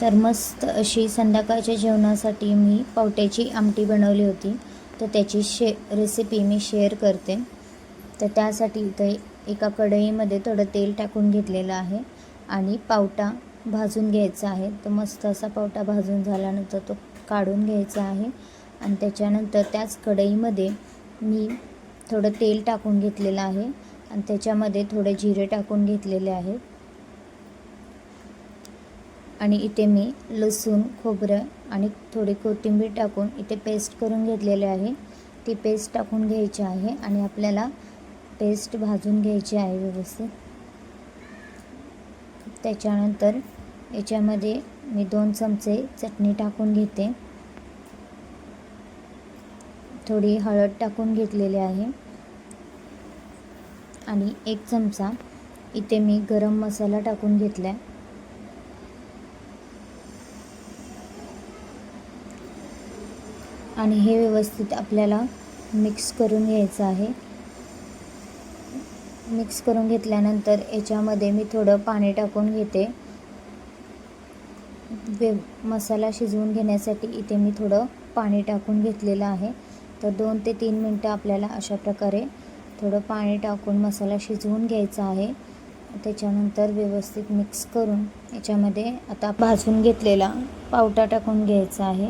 तर मस्त अशी संध्याकाळच्या जेवणासाठी मी पावट्याची आमटी बनवली होती. तर त्याची शे रेसिपी मी शेअर करते. तर त्यासाठी इथे एका कढईमध्ये थोडं तेल टाकून घेतलेलं आहे आणि पावटा भाजून घ्यायचा आहे. तर मस्त असा पावटा भाजून झाल्यानंतर तो काढून घ्यायचा आहे आणि त्याच्यानंतर त्याच कढईमध्ये मी थोडं तेल टाकून घेतलेलं आहे आणि त्याच्यामध्ये थोडे जिरे टाकून घेतलेले आहेत. आणि इथे मी लसूण खोबरं आणि थोडी कोथिंबीर टाकून इथे पेस्ट करून घेतलेले आहे. ती पेस्ट टाकून घ्यायची आहे आणि आपल्याला पेस्ट भाजून घ्यायची आहे व्यवस्थित. त्याच्यानंतर याच्यामध्ये मी दोन चमचे चटणी टाकून घेते. थोडी हळद टाकून घेतलेली आहे. आणि एक चमचा इथे मी गरम मसाला टाकून घेतला आहे आणि हे व्यवस्थित आपल्याला मिक्स करून घ्यायचं आहे. मिक्स करून घेतल्यानंतर याच्यामध्ये मी थोडं पाणी टाकून घेते. वे मसाला शिजवून घेण्यासाठी इथे मी थोडं पाणी टाकून घेतलेलं आहे. तर दोन ते तीन मिनटं आपल्याला अशा प्रकारे थोडं पाणी टाकून मसाला शिजवून घ्यायचा आहे. त्याच्यानंतर व्यवस्थित मिक्स करून याच्यामध्ये आता भाजून घेतलेला पावटा टाकून घ्यायचा आहे.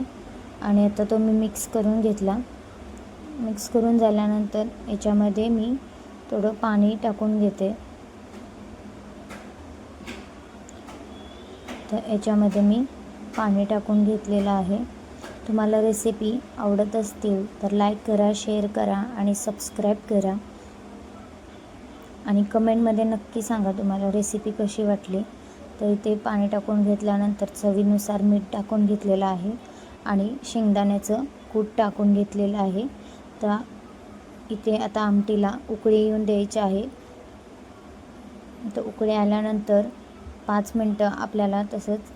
आणि आता तो मी मिक्स करून घेतला. मिक्स करून झाल्यानंतर याच्यामध्ये मी थोडं पाणी टाकून घेते. तर याच्यामध्ये मी पाणी टाकून घेतलेलं आहे. तुम्हाला रेसिपी आवडत असतील तर लाईक करा शेअर करा आणि सबस्क्राईब करा. आणि कमेंटमध्ये नक्की सांगा तुम्हाला रेसिपी कशी वाटली. तर इथे पाणी टाकून घेतल्यानंतर चवीनुसार मीठ टाकून घेतलेलं आहे. आणि शेंगदाण्याचं कूट टाकून घेतलेलं आहे. तर इथे आता आमटीला उकळी येऊन द्यायची आहे. तर उकळी आल्यानंतर पाच मिनटं आपल्याला तसंच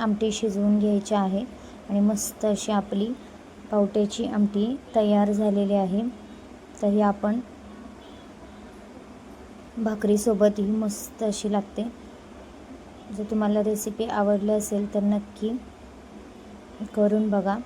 आमटी शिजवून घ्यायची आहे आणि मस्त अशी आपली पावट्याची आमटी तयार झालेली आहे. तर ही आपण भाकरीसोबतही मस्त अशी लागते. जर तुम्हाला रेसिपी आवडली असेल तर नक्की करून बघा.